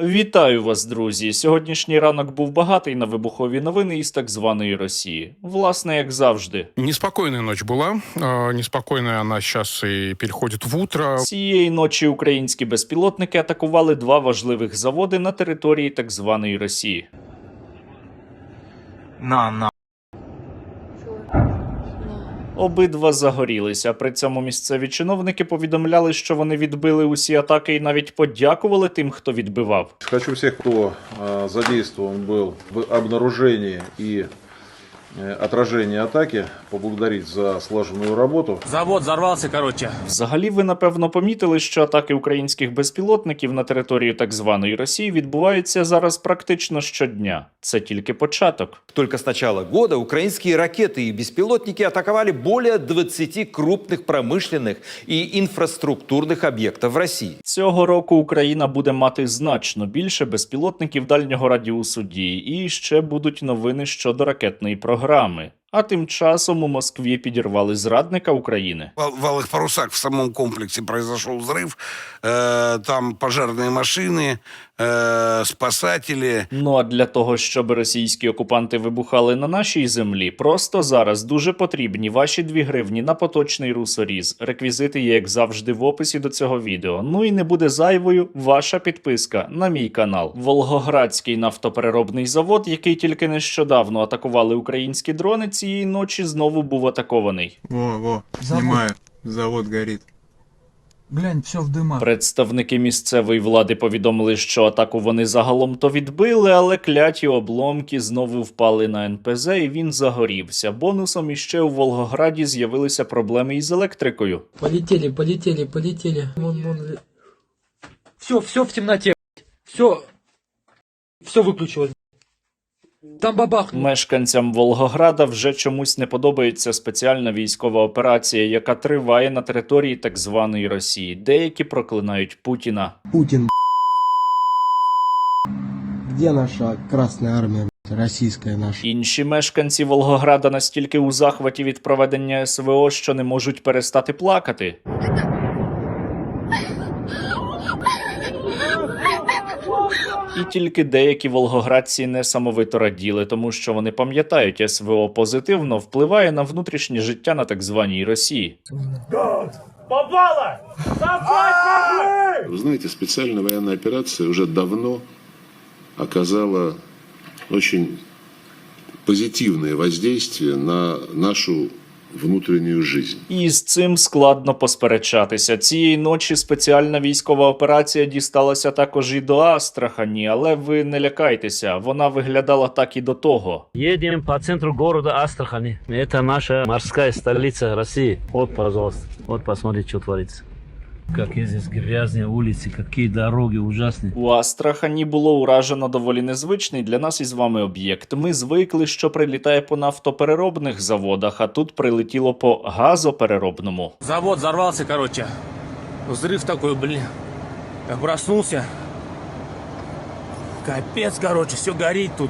Вітаю вас, друзі! Сьогоднішній ранок був багатий на вибухові новини із так званої Росії. Власне, як завжди. Неспокойная ночь была. Э, Неспокойная она сейчас и переходит в утро. Цієї ночі українські безпілотники атакували два важливих заводи на території так званої Росії. На, на. Обидва загорілися. При цьому місцеві чиновники повідомляли, що вони відбили усі атаки і навіть подякували тим, хто відбивав. Хочу всіх, хто задействован був в обнаруженні и э, отражении атаки, поблагодарить за слаженную работу. Завод взорвался, короче. Взагалі, ви напевно помітили, що атаки українських безпілотників на територію так званої Росії відбуваються зараз практично щодня. Це тільки початок. Только с начала года украинские ракеты и беспилотники атаковали более 20 крупных промышленных и инфраструктурных объектов в России. Цього року Україна буде мати значно більше безпілотників дальнього радіусу дії, і ще будуть новини щодо ракетної програми. програми. А тим часом у Москві підірвали зрадника України. В в Алых Парусах в самом комплексе произошел взрыв. Э, Там пожарные машины, э, спасатели. Ну а для того, щоб російські окупанти вибухали на нашій землі, просто зараз дуже потрібні ваші дві гривні на поточний русоріз. Реквізити є, як завжди, в описі до цього відео. Ну і не буде зайвою ваша підписка на мій канал. Волгоградський нафтопереробний завод, який тільки нещодавно атакували українські дрони, цієї ночі знову був атакований. Во, во, Завод. Завод горит. Глянь, все в дымах. Представники місцевої влади повідомили, що атаку вони загалом то відбили, але кляті обломки знову впали на НПЗ, і він загорівся. Бонусом іще у Волгограді з'явилися проблеми із електрикою. Полетели, полетели, полетели. Вон, вон. Все, все в темноте. Все. Все выключилось. Там бабахнуло. Мешканцям Волгограда вже чомусь не подобається спеціальна військова операція, яка триває на території так званої Росії. Деякі проклинають Путіна. Путин, где наша Красная Армия, российская наша? Інші мешканці Волгограда настільки у захваті від проведення СВО, що не можуть перестати плакати. І тільки деякі волгоградці несамовито раділи, тому що вони пам'ятають, СВО позитивно впливає на внутрішнє життя на так званій Росії. Попала! Вы знаете, специальная военная операция уже давно оказала очень позитивное воздействие на нашу внутреннюю жизнь. І з цим складно посперечатися. Цієї ночі спеціальна військова операція дісталася також і до Астрахані, але ви не лякайтеся, вона виглядала так і до того. Їдемо по центру города Астрахані. Це наша морська столиця Росії. От, пожалуйста. От посмотрите, что творится. Какие здесь грязные улицы, какие дороги ужасные. У Астрахані було уражено доволі незвичний для нас із вами об'єкт. Ми звикли, що прилітає по нафтопереробних заводах, а тут прилетіло по газопереробному. Завод взорвался, короче. Взрыв такой, блин. Я проснулся. Капец, короче, все горит тут.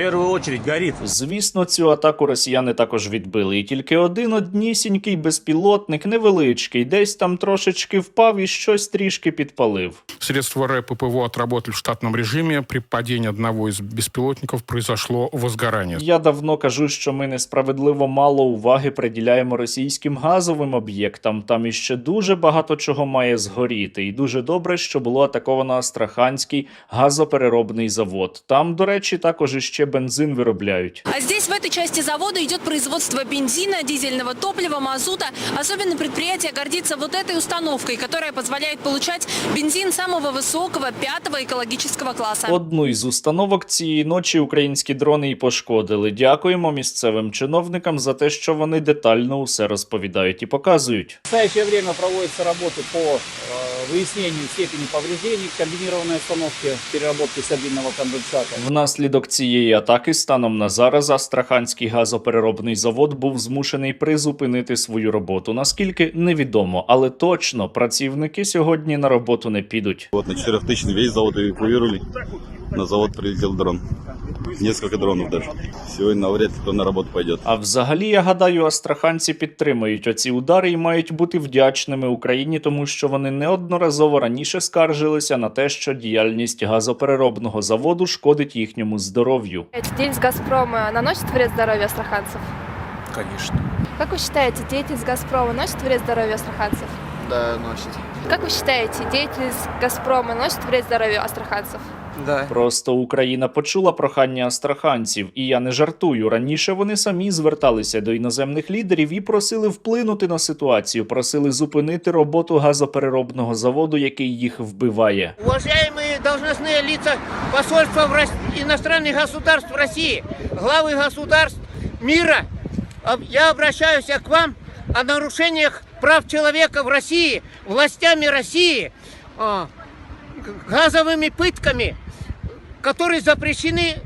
В первую очередь горит. Звісно, цю атаку росіяни також відбили, і тільки один однісінький безпілотник, невеличкий, десь там трошечки впав і щось трішки підпалив. Средства РЭП и ПВО отработали в штатном режиме. При падении одного из беспилотников произошло возгорание. Я давно кажу, що ми несправедливо мало уваги приділяємо російським газовим об'єктам. Там іще дуже багато чого має згоріти, і дуже добре, що було атаковано Астраханський газопереробний завод. Там, до речі, також іще бензин виробляють. А здесь, в этой части завода, идет производство бензина, дизельного топлива, мазута. Особенно предприятие гордится вот этой установкой, которая позволяет получать бензин самого высокого, пятого экологического класса. Одну із установок цієї ночі українські дрони і пошкодили. Дякуємо місцевим чиновникам за те, що вони детально усе розповідають і показують. В настоящее время проводятся работы по э, выяснению степени повреждений комбинированной установки переработки сабельного конденсата. Внаслідок цієї атаки станом на зараз Астраханський газопереробний завод був змушений призупинити свою роботу. Наскільки невідомо, але точно працівники сьогодні на роботу не підуть. От на 4000 весь завод эвакуировали. На завод прилетел дрон. Несколько дронов даже. Сегодня навряд ли кто на работу пойдет. А взагалі, я гадаю, астраханці підтримують оці удари і мають бути вдячними Україні, тому що вони неодноразово раніше скаржилися на те, що діяльність газопереробного заводу шкодить їхньому здоров'ю. Деятельность «Газпрома» наносит вред здоровью астраханцев? Конечно. Как вы считаете, деятельность «Газпрома» носит вред здоровью астраханцев? Да, носит. Как вы считаете, деятельность «Газпрома» носит вред здоровью астраханцев? Да. Просто Україна почула прохання астраханців, і я не жартую. Раніше вони самі зверталися до іноземних лідерів і просили вплинути на ситуацію, просили зупинити роботу газопереробного заводу, який їх вбиває. Уважаемые должностные лица посольства в Рос- иностранных государств России, главы государств мира, об- я обращаюсь к вам о нарушениях прав человека в России, властями России, а, г- газовыми пытками, которые запрещены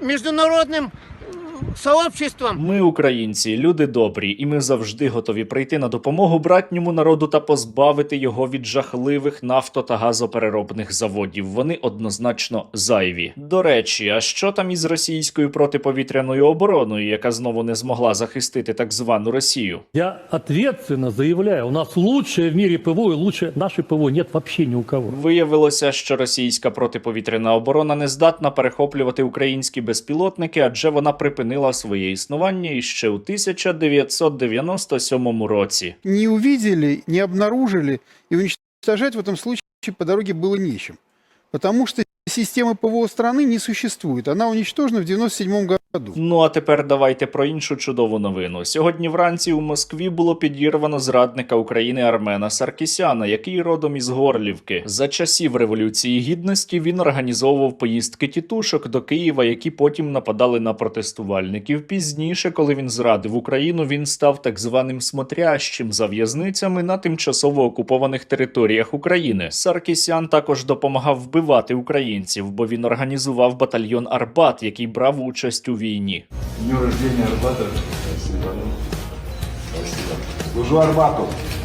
международным м, сообществом. Ми, українці, люди добрі, і ми завжди готові прийти на допомогу братньому народу та позбавити його від жахливих нафто та газопереробних заводів. Вони однозначно зайві. До речі, а що там із російською протиповітряною обороною, яка знову не змогла захистити так звану Росію? Я ответственно заявляю, у нас лучшее в мире ПВО и лучше нашей ПВО нет вообще ни у кого. Виявилося, що російська протиповітряна оборона не здатна перехоплювати українські безпілотники, адже вона припинила своє існування іще у 1997 році. не увидели, не обнаружили, и уничтожать в этом случае по дороге было нечем. Потому что системы ПВО страны не существует. Она уничтожена в 97 году. Ну а тепер давайте про іншу чудову новину. Сьогодні вранці у Москві було підірвано зрадника України Армена Саркісяна, який родом із Горлівки. За часів революції гідності він організовував поїздки тітушок до Києва, які потім нападали на протестувальників. Пізніше, коли він зрадив Україну, він став так званим смотрящим за в'язницями на тимчасово окупованих територіях України. Саркісян також допомагав вбивати українців, бо він організував батальйон Арбат, який брав участь у війні. Дню рождення Арбата. Служу Арбату.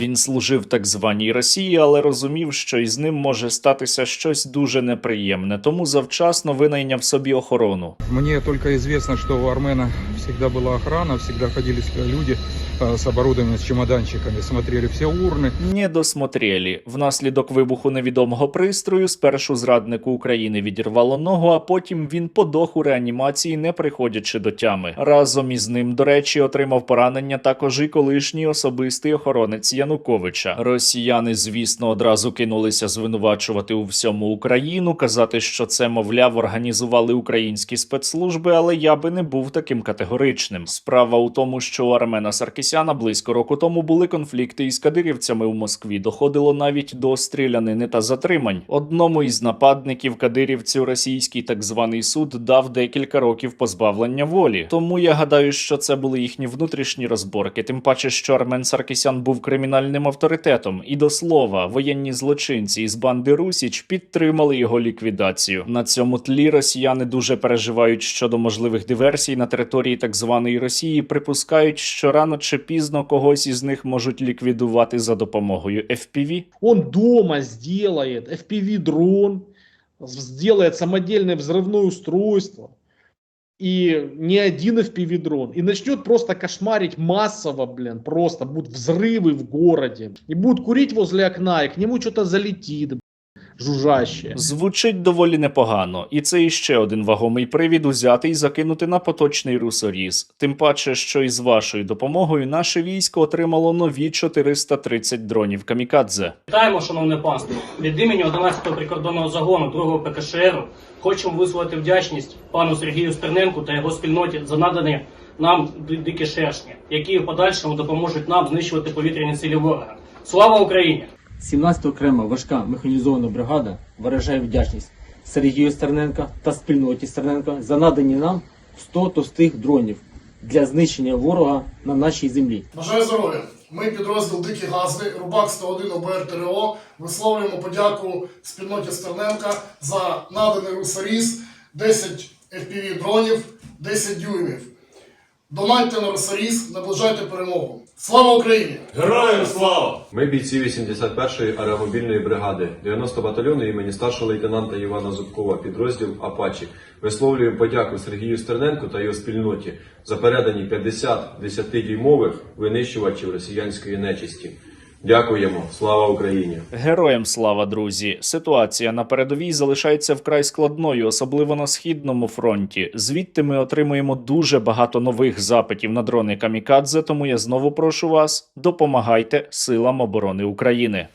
Він служив так званій Росії, але розумів, що із ним може статися щось дуже неприємне, тому завчасно винайняв собі охорону. Мне только известно, что у Армена всегда была охрана, всегда ходили сюда люди э, с оборудованием, с чемоданчиками, смотрели все урны. Не досмотрелі. Внаслідок вибуху невідомого пристрою спершу зраднику України відірвало ногу, а потім він подох у реанімації, не приходячи до тями. Разом із ним, до речі, отримав поранення також і колишній особистий охоронець Януковича. Росіяни, звісно, одразу кинулися звинувачувати у всьому Україну, казати, що це, мовляв, організували українські спецслужби, але я би не був таким категоричним. Справа у тому, що у Армена Саркісяна близько року тому були конфлікти із кадирівцями у Москві. Доходило навіть до стрілянини та затримань. Одному із нападників кадирівцю російський так званий суд дав декілька років позбавлення волі. Тому я гадаю, що це були їхні внутрішні розборки. Тим паче, що Армен Саркісян був кримінальним авторитетом. І до слова, воєнні злочинці із банди Русіч підтримали його ліквідацію. На цьому тлі росіяни дуже переживають щодо можливих диверсій на території так званої Росії. Припускають, що рано чи пізно когось із них можуть ліквідувати за допомогою FPV. Он дома сделает FPV-дрон, сделает самодельное взрывное устройство, и не один FPV-дрон, и начнет просто кошмарить массово, блин, просто будут взрывы в городе, и будут курить возле окна, и к нему что-то залетит, блин, жужжащее. Звучить доволі непогано, і це іще один вагомий привід узяти і закинути на поточний русоріз. Тим паче, що із вашою допомогою наше військо отримало нові 430 дронів камікадзе. Вітаємо, шановне панство. Від імені 11-го прикордонного загону 2-го ПКШР хочемо висловити вдячність пану Сергію Стерненку та його спільноті за надані нам ди- дикі шершні, які в подальшому допоможуть нам знищувати повітряні силі ворога. Слава Україні! 17 окрема важка механізована бригада виражає вдячність Сергію Стерненка та спільноті Стерненка за надані нам 100 товстих дронів для знищення ворога на нашій землі. Бажаю здоров'я. Ми підрозділ Дикі Газди, Рубак 101 ОБР ТРО висловлюємо подяку спільноті Стерненка за наданий русоріз 10 FPV дронів, 10 дюймів. Донайте на русоріз, наближайте перемогу. Слава Україні! Героям слава! Ми бійці 81-ї аеромобільної бригади 90 батальйону імені старшого лейтенанта Івана Зубкова, підрозділ Апачі. Висловлюємо подяку Сергію Стерненку та його спільноті за передані 50 10-дюймових винищувачів росіянської нечисті. Дякуємо! Слава Україні! Героям слава, друзі! Ситуація на передовій залишається вкрай складною, особливо на східному фронті. Звідти ми отримуємо дуже багато нових запитів на дрони Камікадзе. Тому я знову прошу вас, допомагайте силам оборони України.